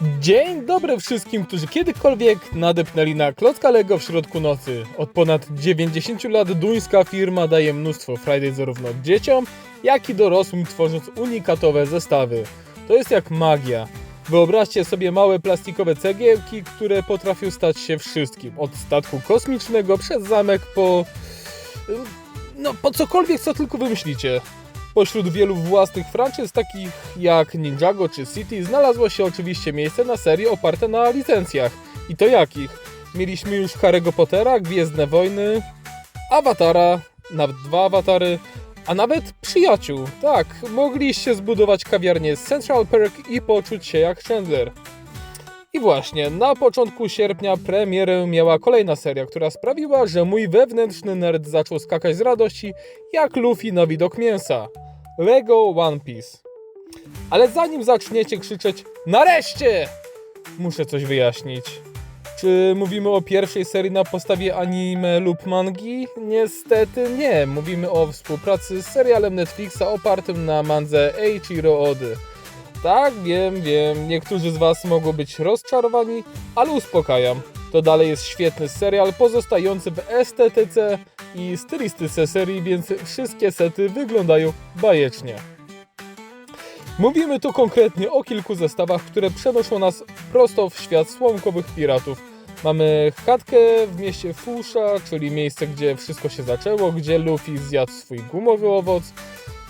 Dzień dobry wszystkim, którzy kiedykolwiek nadepnęli na klocka Lego w środku nocy. Od ponad 90 lat duńska firma daje mnóstwo Friday zarówno dzieciom, jak i dorosłym, tworząc unikatowe zestawy. To jest jak magia. Wyobraźcie sobie małe plastikowe cegiełki, które potrafią stać się wszystkim. Od statku kosmicznego przez zamek po... No, po cokolwiek, co tylko wymyślicie. Pośród wielu własnych franczyz, takich jak Ninjago czy City, znalazło się oczywiście miejsce na serie oparte na licencjach. I to jakich? Mieliśmy już Harry'ego Pottera, Gwiezdne Wojny, Awatara, nawet dwa awatary, a nawet przyjaciół. Tak, mogliście zbudować kawiarnię Central Perk i poczuć się jak Chandler. I właśnie, na początku sierpnia premierę miała kolejna seria, która sprawiła, że mój wewnętrzny nerd zaczął skakać z radości jak Luffy na widok mięsa. Lego One Piece. Ale zanim zaczniecie krzyczeć NAREŚCIE! Muszę coś wyjaśnić. Czy mówimy o pierwszej serii na podstawie anime lub mangi? Niestety nie. Mówimy o współpracy z serialem Netflixa opartym na mandze Eiichiro Ody. Tak, wiem, wiem, niektórzy z Was mogą być rozczarowani, ale uspokajam. To dalej jest świetny serial pozostający w estetyce i stylistyce serii, więc wszystkie sety wyglądają bajecznie. Mówimy tu konkretnie o kilku zestawach, które przenoszą nas prosto w świat słomkowych piratów. Mamy chatkę w mieście Fusha, czyli miejsce, gdzie wszystko się zaczęło, gdzie Luffy zjadł swój gumowy owoc.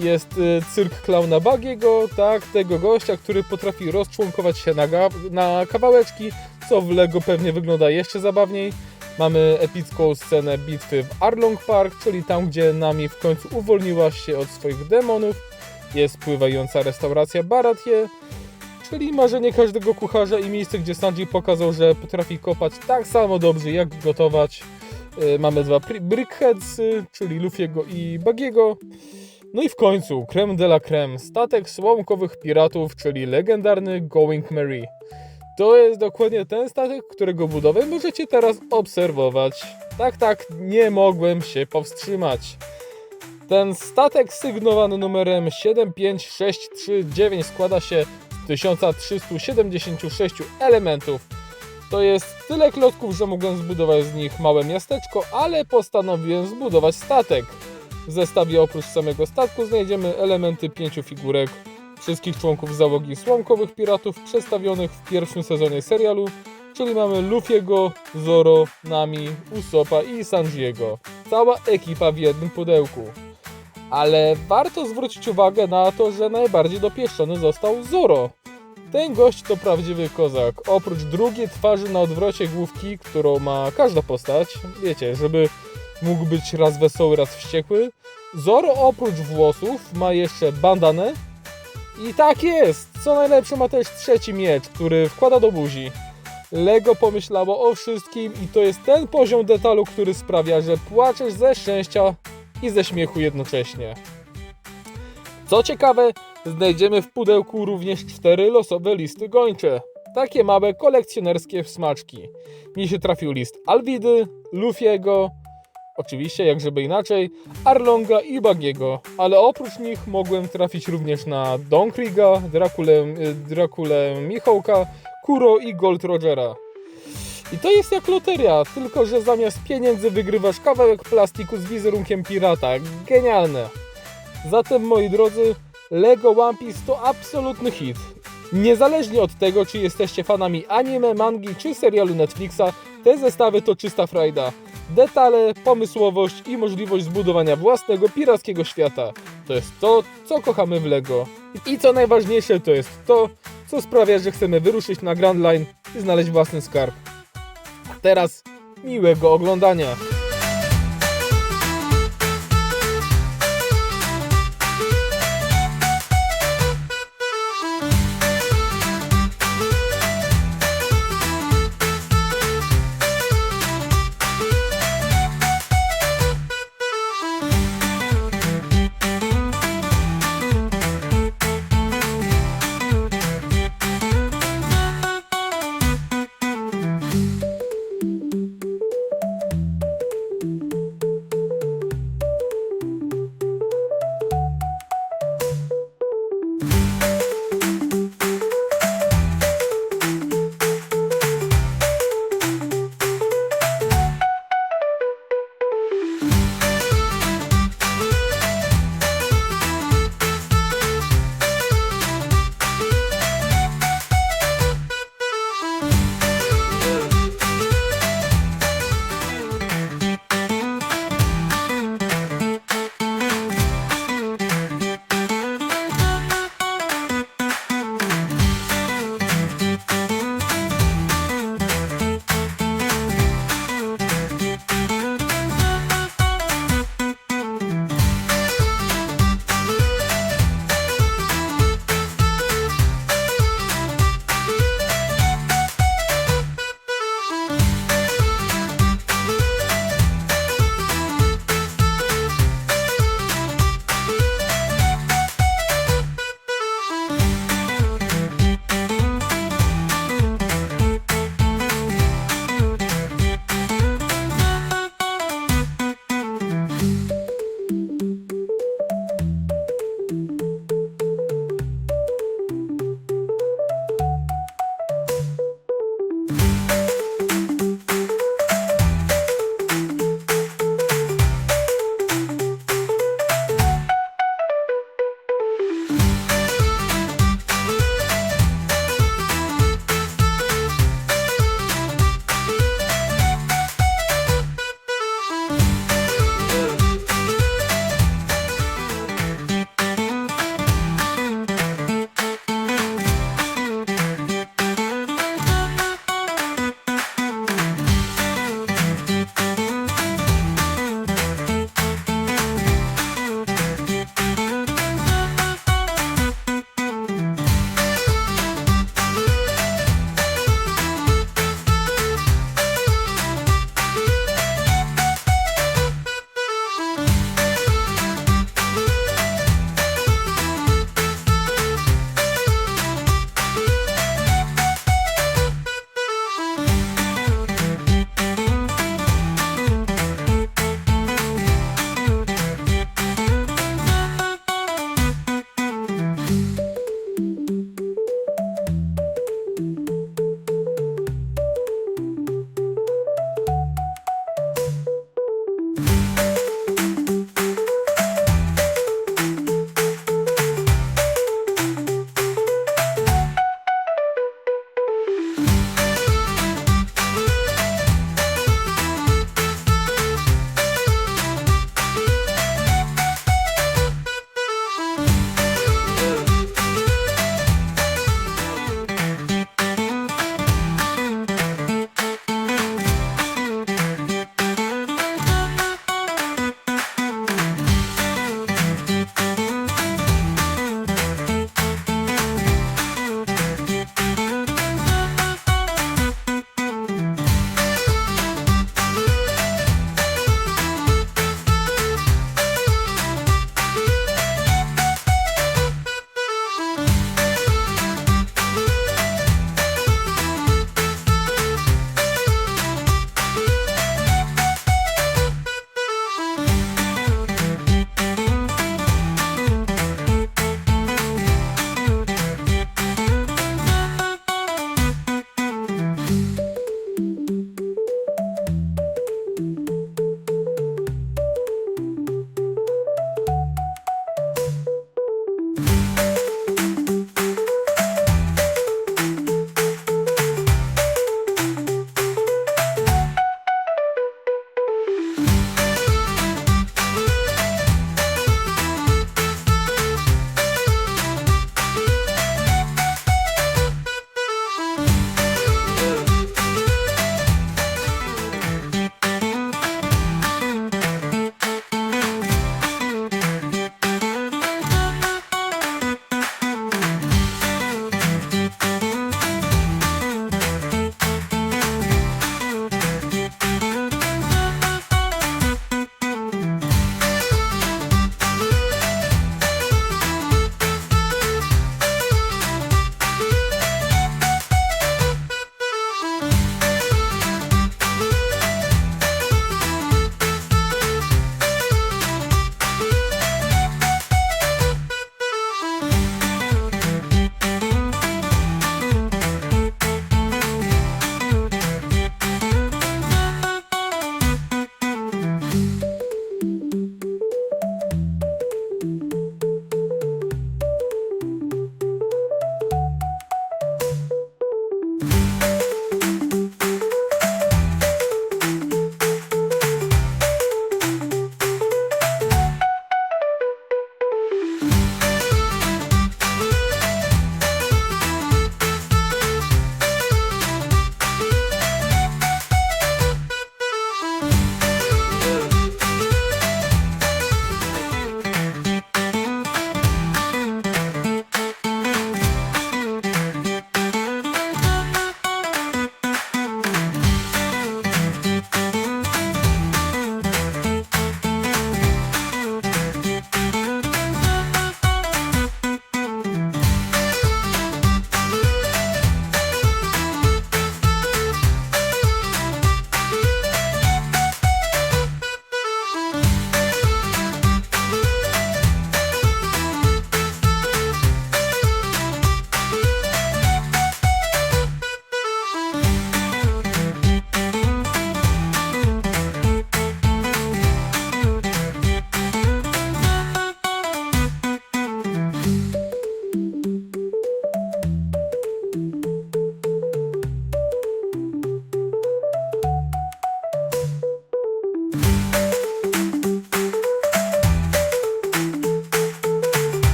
Jest y, cyrk klauna Bagiego, tak, tego gościa, który potrafi rozczłonkować się na, na kawałeczki, co w Lego pewnie wygląda jeszcze zabawniej. Mamy epicką scenę bitwy w Arlong Park, czyli tam, gdzie Nami w końcu uwolniła się od swoich demonów. Jest pływająca restauracja Baratie, czyli marzenie każdego kucharza i miejsce, gdzie Sanji pokazał, że potrafi kopać tak samo dobrze, jak gotować. Y, Mamy dwa pri- Brickheadsy, czyli Luffy'ego i Bagiego. No i w końcu, creme de la creme, statek słomkowych piratów, czyli legendarny Going Merry. To jest dokładnie ten statek, którego budowę możecie teraz obserwować. Tak, tak, nie mogłem się powstrzymać. Ten statek sygnowany numerem 75639 składa się z 1376 elementów. To jest tyle klocków, że mogłem zbudować z nich małe miasteczko, ale postanowiłem zbudować statek. W zestawie oprócz samego statku znajdziemy elementy pięciu figurek wszystkich członków załogi słomkowych piratów przedstawionych w pierwszym sezonie serialu, czyli mamy Luffy'ego, Zoro, Nami, Usopa i Sanjiego. Cała ekipa w jednym pudełku. Ale warto zwrócić uwagę na to, że najbardziej dopieszczony został Zoro. Ten gość to prawdziwy kozak. Oprócz drugiej twarzy na odwrocie główki, którą ma każda postać, wiecie, żeby mógł być raz wesoły, raz wściekły, Zoro oprócz włosów ma jeszcze bandanę i tak jest, co najlepsze ma też trzeci miecz, który wkłada do buzi. Lego pomyślało o wszystkim i to jest ten poziom detalu, który sprawia, że płaczesz ze szczęścia i ze śmiechu jednocześnie. Co ciekawe, znajdziemy w pudełku również cztery losowe listy gończe. Takie małe kolekcjonerskie smaczki. Mi się trafił list Alwidy, Luffy'ego, oczywiście jak żeby inaczej, Arlonga i Bagiego, ale oprócz nich mogłem trafić również na Don Kriega, Drakulę, y, Drakulę Michałka, Kuro i Gold Rogera. I to jest jak loteria, tylko że zamiast pieniędzy wygrywasz kawałek plastiku z wizerunkiem pirata. Genialne! Zatem moi drodzy, Lego One Piece to absolutny hit. Niezależnie od tego, czy jesteście fanami anime, mangi czy serialu Netflixa, te zestawy to czysta frajda. Detale, pomysłowość i możliwość zbudowania własnego pirackiego świata. To jest to, co kochamy w Lego. I co najważniejsze, to jest to, co sprawia, że chcemy wyruszyć na Grand Line i znaleźć własny skarb. A teraz miłego oglądania.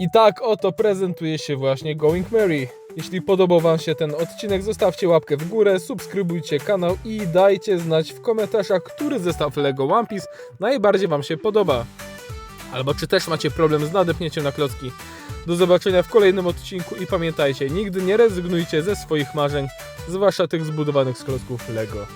I tak oto prezentuje się właśnie Going Merry. Jeśli podobał Wam się ten odcinek, zostawcie łapkę w górę, subskrybujcie kanał i dajcie znać w komentarzach, który zestaw LEGO One Piece najbardziej Wam się podoba. Albo czy też macie problem z nadepnięciem na klocki. Do zobaczenia w kolejnym odcinku i pamiętajcie, nigdy nie rezygnujcie ze swoich marzeń, zwłaszcza tych zbudowanych z klocków LEGO.